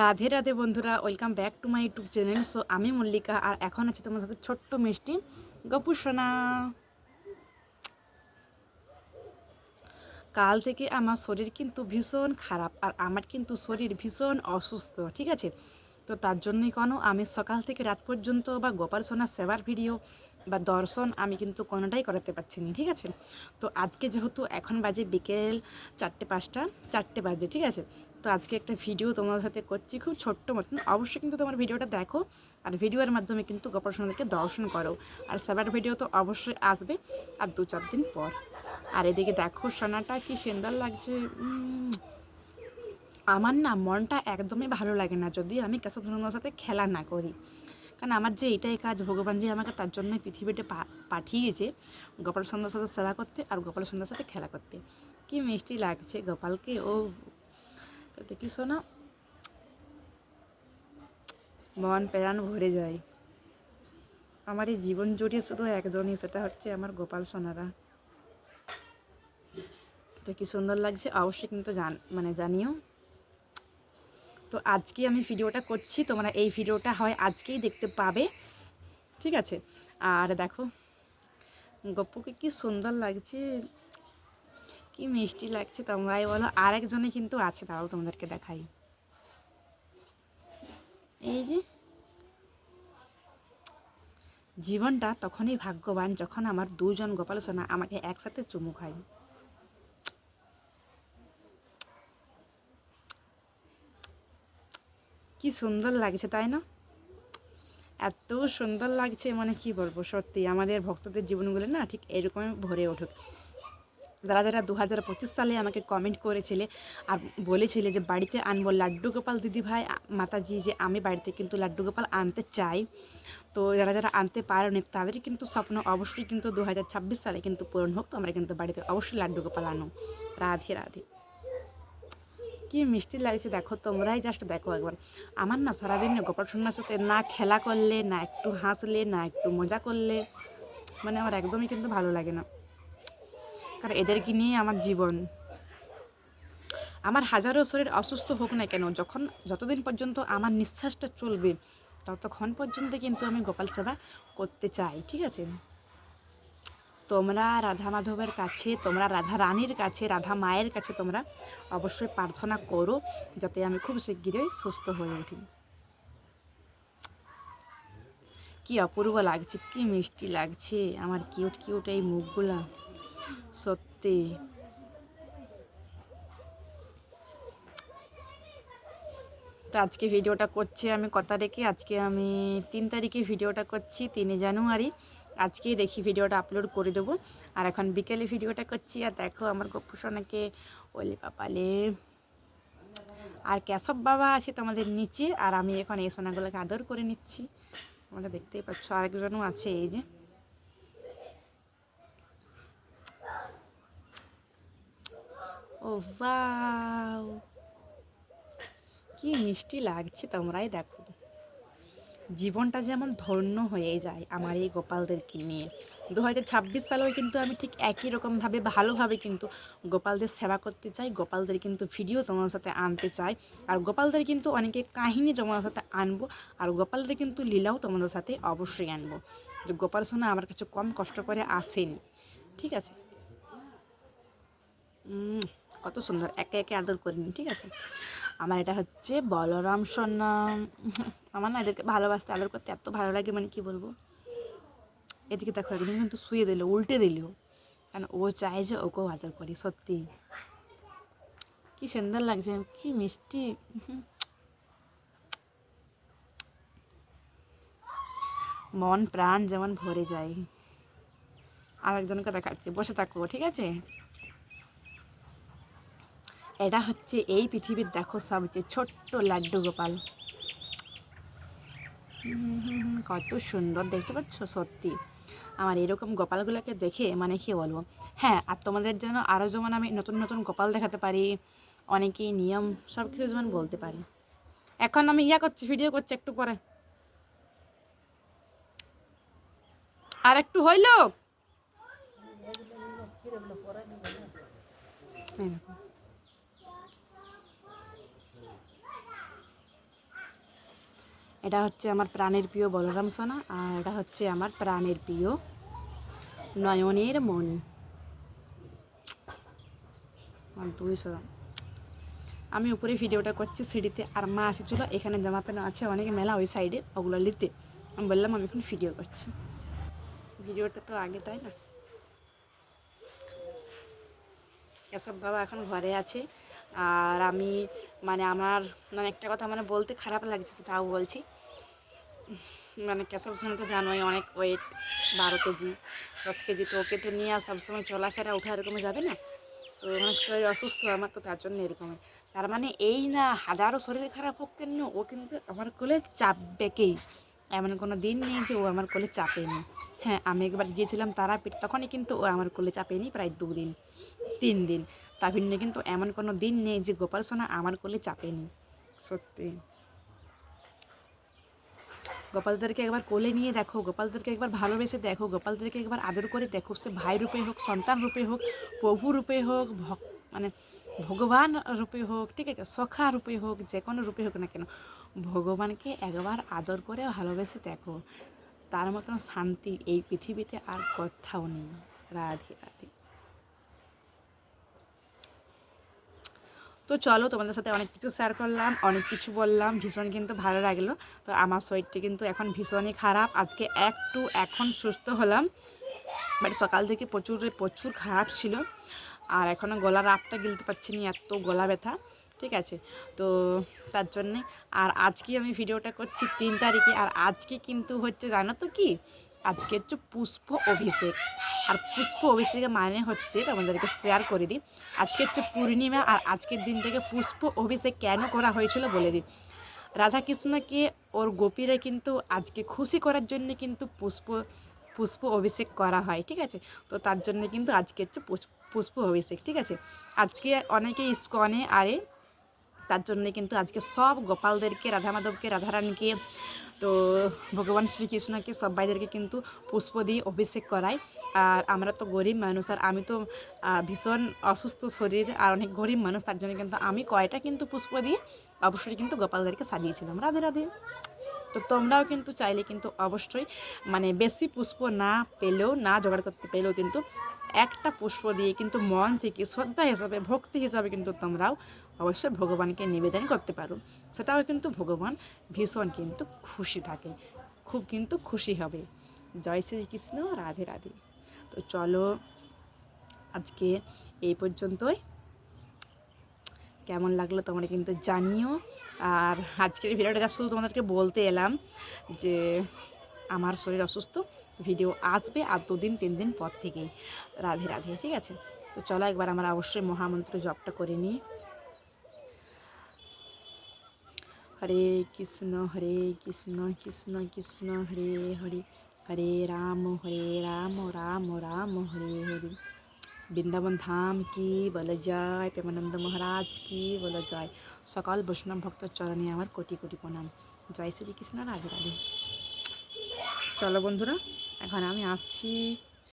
রাধে রাধে বন্ধুরা welcome back to my YouTube channel so আমি মল্লিকা আর এখন আছে তোমার সাথে ছোট্ট মিষ্টি গপু সোনা। কাল থেকে আমার শরীর কিন্তু ভীষণ খারাপ আর আমার কিন্তু শরীর ভীষণ অসুস্থ, ঠিক আছে? তো তার জন্যই কেন, আমি সকাল থেকে রাত পর্যন্ত বা গোপাল সোনার সেবার ভিডিও বা দর্শন আমি কিন্তু কোনোটাই করাতে পারছি না, ঠিক আছে? তো আজকে যেহেতু এখন বাজে বিকেল চারটে পাঁচটা, চারটে বাজে, ঠিক আছে? তো আজকে একটা ভিডিও তোমাদের সাথে করছি। খুব ছোট্ট মতন। অবশ্যই কিন্তু তোমার ভিডিওটা দেখো। আর ভিডিওর মাধ্যমে কিন্তু গোপাল সোনাদেরকে দর্শন করো। আর সেবার ভিডিও তো অবশ্যই আসবে আর দু চার দিন পর। আর এদিকে দেখো সোনাটা কি সুন্দর লাগছে। আমার না মনটা একদমই ভালো লাগে না। যদি আমি কেশব ধর্মের সাথে খেলা না করি। কারণ আমার যে এটাই কাজ, ভগবান যে আমাকে তার জন্যই পৃথিবীতে পাঠিয়েছে গোপাল সন্ধ্যার সাথে সেবা করতে আর গোপাল সন্ধ্যার সাথে খেলা করতে। কি মিষ্টি লাগছে গোপালকে। ও দেখি শোনা? মন প্রাণ ভরে যায়। আমার এই জীবন জুড়ে শুধু একজনই, সেটা হচ্ছে আমার গোপাল সোনারা। তো কি সুন্দর লাগছে, অবশ্যই কিন্তু জান মানে জানিও। তো আজকে আমি ভিডিওটা করছি, তোমরা এই ভিডিওটা হয় আজকেই দেখতে পাবে। ঠিক আছে? আর দেখো, গপ্পুকে কি সুন্দর লাগছে। কি মিষ্টি লাগছে তোমরাই বলো। আরেকজনে কিন্তু আছে তারাও তোমাদেরকে দেখাই। এই যে, জীবনটা তখনই ভাগ্যবান যখন আমার দুজন গোপাল সোনা আমাকে একসাথে চুমু খায়। কি সুন্দর লাগছে, তাই না? এত সুন্দর লাগছে মানে কি বলব, সত্যি আমাদের ভক্তদের জীবনগুলো না ঠিক এরকমই ভরে উঠুক। যারা যারা দু হাজার পঁচিশ সালে আমাকে কমেন্ট করেছিলে আর বলেছিলে যে বাড়িতে আনব লাড্ডু গোপাল দিদি ভাই মাতাজি যে আমি বাড়িতে কিন্তু লাড্ডু গোপাল আনতে চাই। তো যারা যারা আনতে পারেনি তাদের কিন্তু স্বপ্ন অবশ্যই কিন্তু দু হাজার ছাব্বিশ সালে কিন্তু পূরণ হোক, তোমরা কিন্তু বাড়িতে অবশ্যই লাড্ডু গোপাল আনো। রাধে রাধে। কি মিষ্টি লাগছে দেখো, তোমরাই জাস্ট দেখো একবার। আমার না সারাদিন গোপাল সোনার সাথে না খেলা করলে, না একটু হাসলে, না একটু মজা করলে মানে আমার একদমই কিন্তু ভালো লাগে না। কারণ এদেরকে নিয়ে আমার জীবন। আমার হাজারো শরীর অসুস্থ হোক না কেন, যখন যতদিন পর্যন্ত আমার নিঃশ্বাসটা চলবে, ততক্ষণ পর্যন্ত কিন্তু আমি গোপাল সেবা করতে চাই, ঠিক আছে? তোমরা রাধা মাধবের কাছে, তোমরা রাধা রানীর কাছে, রাধা মায়ের কাছে তোমরা অবশ্যই প্রার্থনা করো, যাতে আমি খুব শিগগিরই সুস্থ হয়ে উঠি। কি অপূর্ব লাগছে, কি মিষ্টি লাগছে, আমার কিউট কিউট এই মুখগুলা। সত্যি। তো আজকে ভিডিওটা করছি আমি কত তারিখে আজকে আমি তিন তারিখে ভিডিওটা করছি, তিনে জানুয়ারি। আজকেই দেখি ভিডিওটা আপলোড করে দেবো। আর এখন বিকেলে ভিডিওটা করছি। আর দেখো আমার গপ্পু সোনাকে, ওলে পাপালে। আর কেশব বাবা আছে তোমাদের নিচে। আর আমি এখন এই সোনাগুলোকে আদর করে নিচ্ছি। তোমরা দেখতেই পাচ্ছ আরেকজনও আছে এই যে। ও বাও কি মিষ্টি লাগছে তোমরাই দেখো। জীবনটা যেমন ধন্য হয়ে যায় আমার এই গোপালদেরকে নিয়ে। দু হাজার ছাব্বিশ সালেও কিন্তু আমি ঠিক একই রকমভাবে ভালোভাবে কিন্তু গোপালদের সেবা করতে চাই। গোপালদের কিন্তু ভিডিও তোমার সাথে আনতে চাই। আর গোপালদের কিন্তু অনেকে কাহিনী তোমাদের সাথে আনব। আর গোপালদের কিন্তু লীলাও তোমাদের সাথে অবশ্যই আনব। যে গোপাল সোনা আমার কাছে কম কষ্ট করে আসেনি। ঠিক আছে? উম, কত সুন্দর, একে একে আদর করে নিই, ঠিক আছে? আমার এটা হচ্ছে বলরাম সোনা আমার না এদেরকে ভালোবাসতে, আদর করতে এত ভালো লাগে মানে কি বলব? এদিকে দেখো একদিন কিন্তু শুয়ে দিল, উল্টে দিল। কারণ ও চায় যে ওকেও আদর করি, সত্যি। কি সুন্দর লাগছে, কি মিষ্টি। মন প্রাণ যেমন ভরে যায়। আর একজনকে দেখাচ্ছি, বসে থাকব ঠিক আছে? এটা হচ্ছে এই পৃথিবীর দেখো সবচেয়ে ছোট্ট লাড্ডু গোপাল। কত সুন্দর, দেখতে পাচ্ছ? সত্যি। আমার এরকম গোপালগুলোকে দেখে মানে কি বলব? হ্যাঁ আর তোমাদের যেন আরও যেমন আমি নতুন নতুন গোপাল দেখাতে পারি, অনেকেই নিয়ম সব কিছু যেমন বলতে পারি। এখন আমি ইয়া করছি ভিডিও করছি একটু পরে। আর একটু হইল এই দেখো। এটা হচ্ছে আমার প্রাণের প্রিয় বলরাম সোনা আর এটা হচ্ছে আমার প্রাণের প্রিয় নয়নের মণি। দুই সোনা আমি উপরে ভিডিওটা করছি সিঁড়িতে আর মা এসেছিল এখানে জামা প্যান্ট আছে, অনেক মেলা ওই সাইডে ওগুলো নিতে। আমি বললাম, আমি এখন ভিডিও করছি। ভিডিওটা তো আগে, তাই না? এসব বাবা এখন ঘরে আছে আর আমি মানে আমার মানে একটা কথা মানে বলতে খারাপ লাগছে, তাও বলছি। মানে কেশব সোনা তো জানোই অনেক ওয়েট বারো কেজি, দশ কেজি। তো ওকে তো নিয়ে আর সবসময় চলাফেরা উঠা এরকম যাবে না? তো অনেক শরীর অসুস্থ, আমার তো তার জন্য এরকমই। তার মানে এই না হাজারো শরীর খারাপ হোক কেন, ও কিন্তু আমার কোলে চাপবেকেই। এমন কোনো দিন নেই যে ও আমার কোলে চাপেনি। হ্যাঁ আমি একবার গিয়েছিলাম তারাপীঠ, তখনই কিন্তু ও আমার কোলে চাপেনি প্রায় দুদিন, তিন দিন। তা ভিন্ন কিন্তু এমন কোনো দিন নেই যে গোপাল সোনা আমার কোলে চাপেনি, সত্যি। গোপালদেরকে একবার কোলে নিয়ে দেখো, গোপালদেরকে একবার ভালোবেসে দেখো, গোপালদেরকে একবার আদর করে দেখো, সে ভাই রূপে হোক, সন্তান রূপে হোক, প্রভু রূপে হোক মানে ভগবান রূপে হোক, ঠিক আছে, সখা রূপে হোক, যে কোনো রূপে হোক না কেন, ভগবানকে একবার আদর করে ভালোবেসে দেখো। তার মতন শান্তি এই পৃথিবীতে আর কোথাও নেই। রাধে রাধে। তো চলো তোমাদের সাথে অনেক কিছু শেয়ার করলাম, অনেক কিছু বললাম। ভীষণ কিন্তু ভালো লাগল। তো আমার শরীরটি কিন্তু এখন ভীষণই খারাপ। আজকে একটু এখন সুস্থ হলাম। বাট সকাল থেকে প্রচুর প্রচুর খারাপ ছিল। আর এখনও গলার আপটা গিলতে পারছি না, এত গলা ব্যথা। ঠিক আছে? তো তার জন্যে, আর আজকে আমি ভিডিওটা করছি তিন তারিখে। আর আজকে কিন্তু হচ্ছে জানো তো কি? আজকে হচ্ছে পুষ্প অভিষেক। আর পুষ্প অভিষেকের মানে হচ্ছে তোমাদেরকে শেয়ার করে দিই। আজকে হচ্ছে পূর্ণিমা আর আজকের দিনটাকে পুষ্প অভিষেক কেন করা হয়েছিল বলে দিই। রাধাকৃষ্ণকে, ওর গোপীরা কিন্তু আজকে খুশি করার জন্য কিন্তু পুষ্প পুষ্প অভিষেক করা হয়, ঠিক আছে? তো তার জন্য কিন্তু আজকে হচ্ছে পুষ্প পুষ্প অভিষেক, ঠিক আছে? আজকে অনেকে ইস্কনে আরে তার জন্য কিন্তু আজকে সব গোপালদেরকে রাধা মাধবকে রাধারানীকে, তো ভগবান শ্রীকৃষ্ণকে সবাইদেরকে কিন্তু পুষ্প দিয়ে অভিষেক করায় আর আমরা তো গরিব মানুষ, আর আমি তো ভীষণ অসুস্থ শরীর, আর অনেক গরিব মানুষ, তার জন্য কিন্তু আমি কয়টা কিন্তু পুষ্প দিয়ে অবশ্যই কিন্তু গোপালদেরকে সাজিয়েছিলাম। রাধে রাধে। তো তোমরাও কিন্তু চাইলে কিন্তু অবশ্যই মানে বেশি পুষ্প না পেলেও, না জোগাড় করতে পেলেও কিন্তু একটা পুষ্প দিয়ে কিন্তু মন থেকে, শ্রদ্ধা হিসাবে, ভক্তি হিসাবে কিন্তু তোমরাও অবশ্যই ভগবানকে নিবেদন করতে পারো। সেটাও কিন্তু ভগবান ভীষণ কিন্তু খুশি থাকে, খুব কিন্তু খুশি হবে। জয় শ্রীকৃষ্ণ, রাধে রাধে। তো চলো, আজকে এই পর্যন্তই। কেমন লাগল তোমরা কিন্তু জানিও। আর আজকের ভিডিওটা শুধু তোমাদেরকে বলতে এলাম যে, আমার শরীর অসুস্থ। ভিডিও আসবে আর দুদিন তিন দিন পর থেকেই। রাধে রাধে, ঠিক আছে? তো চলো একবার আমরা অবশ্যই মহামন্ত্র জপটা করে নিই। হরে কৃষ্ণ হরে কৃষ্ণ কৃষ্ণ কৃষ্ণ, হরে হরে। হরে রাম হরে রাম রাম রাম, হরে হরে। বৃন্দাবন ধাম কি বলে যায়? প্রেমানন্দ মহারাজ কি বলে যায়? সকাল বৈষ্ণব ভক্ত চরণে আমার কোটি কোটি প্রণাম। জয় শ্রীকৃষ্ণ, রাধে রাধে। চলো বন্ধুরা এখন আমি আসছি